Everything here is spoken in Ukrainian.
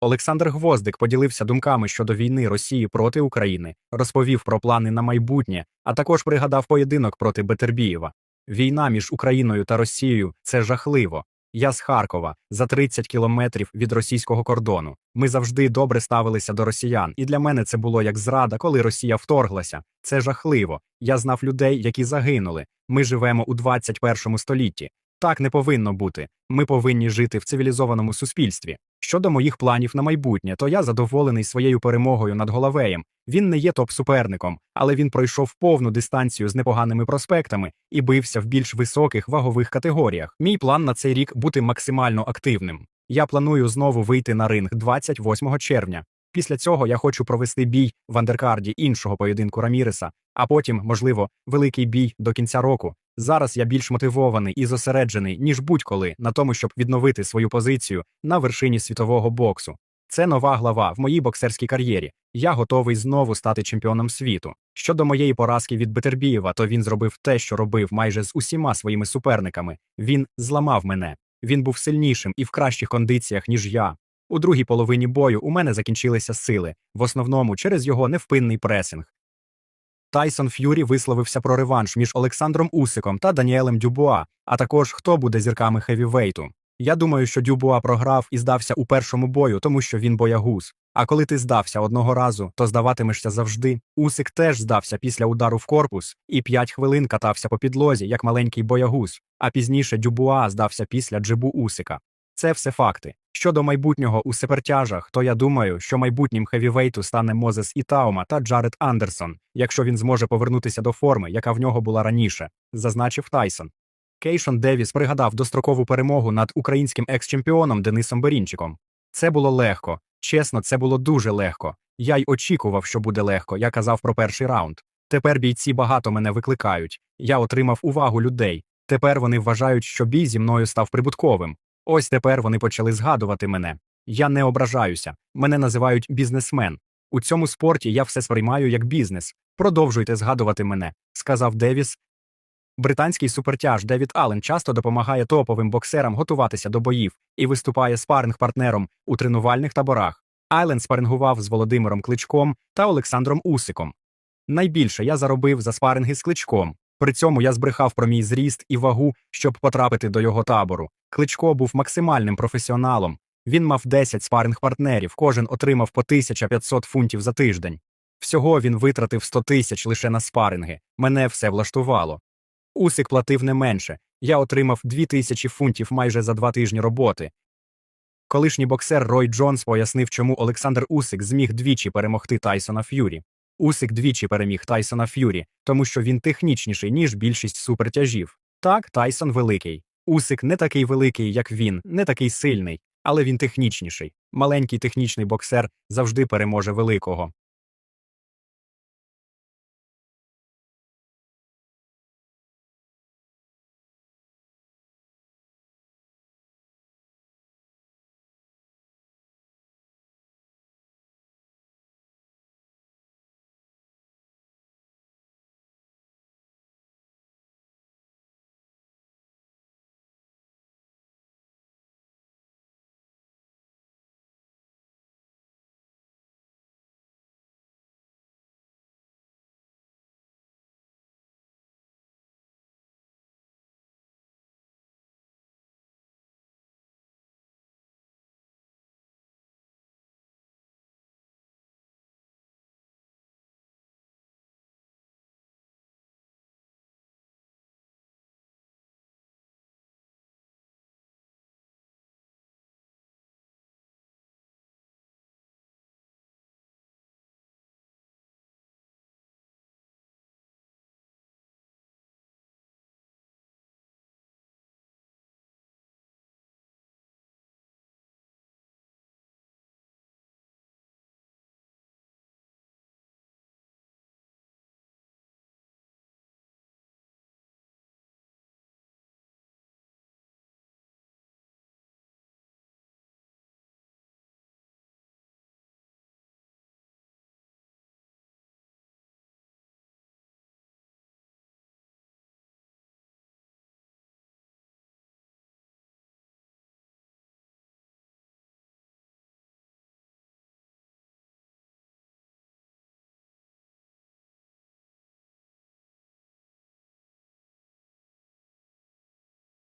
Олександр Гвоздик поділився думками щодо війни Росії проти України, розповів про плани на майбутнє, а також пригадав поєдинок проти Бетербієва. Війна між Україною та Росією це жахливо. Я з Харкова за 30 кілометрів від російського кордону. Ми завжди добре ставилися до росіян, і для мене це було як зрада, коли Росія вторглася. Це жахливо. Я знав людей, які загинули. Ми живемо у 21 столітті. Так не повинно бути. Ми повинні жити в цивілізованому суспільстві. Щодо моїх планів на майбутнє, то я задоволений своєю перемогою над Головеєм. Він не є топ-суперником, але він пройшов повну дистанцію з непоганими проспектами і бився в більш високих вагових категоріях. Мій план на цей рік бути максимально активним. Я планую знову вийти на ринг 28 червня. Після цього я хочу провести бій в андеркарді іншого поєдинку Раміреса, а потім, можливо, великий бій до кінця року. Зараз я більш мотивований і зосереджений, ніж будь-коли, на тому, щоб відновити свою позицію на вершині світового боксу. Це нова глава в моїй боксерській кар'єрі. Я готовий знову стати чемпіоном світу. Щодо моєї поразки від Бетербієва, то він зробив те, що робив майже з усіма своїми суперниками. Він зламав мене. Він був сильнішим і в кращих кондиціях, ніж я. У другій половині бою у мене закінчилися сили, в основному через його невпинний пресинг. Тайсон Ф'юрі висловився про реванш між Олександром Усиком та Даніелем Дюбуа, а також хто буде зірками хевівейту. Я думаю, що Дюбуа програв і здався у першому бою, тому що він боягуз. А коли ти здався одного разу, то здаватимешся завжди. Усик теж здався після удару в корпус і п'ять хвилин катався по підлозі, як маленький боягуз, а пізніше Дюбуа здався після джибу Усика. Це все факти. Щодо майбутнього у сепертяжах, то я думаю, що майбутнім хевівейту стане Мозес Ітаума та Джаред Андерсон, якщо він зможе повернутися до форми, яка в нього була раніше, зазначив Тайсон. Кейшон Девіс пригадав дострокову перемогу над українським екс-чемпіоном Денисом Берінчиком. Це було легко. Чесно, це було дуже легко. Я й очікував, що буде легко. Я казав про перший раунд. Тепер бійці багато мене викликають. Я отримав увагу людей. Тепер вони вважають, що бій зі мною став прибутковим. Ось тепер вони почали згадувати мене. Я не ображаюся. Мене називають бізнесмен. У цьому спорті я все сприймаю як бізнес. Продовжуйте згадувати мене, сказав Девіс. Британський супертяж Девід Аллен часто допомагає топовим боксерам готуватися до боїв і виступає спаринг-партнером у тренувальних таборах. Аллен спарингував з Володимиром Кличком та Олександром Усиком. Найбільше я заробив за спаринги з кличком. При цьому я збрехав про мій зріст і вагу, щоб потрапити до його табору. Кличко був максимальним професіоналом. Він мав 10 спаринг-партнерів, кожен отримав по 1500 фунтів за тиждень. Всього він витратив 100 тисяч лише на спаринги. Мене все влаштувало. Усик платив не менше. Я отримав 2000 фунтів майже за два тижні роботи. Колишній боксер Рой Джонс пояснив, чому Олександр Усик зміг двічі перемогти Тайсона Ф'юрі. Усик двічі переміг Тайсона Ф'юрі, тому що він технічніший, ніж більшість супертяжів. Так, Тайсон великий. Усик не такий великий, як він, не такий сильний, але він технічніший. Маленький технічний боксер завжди переможе великого.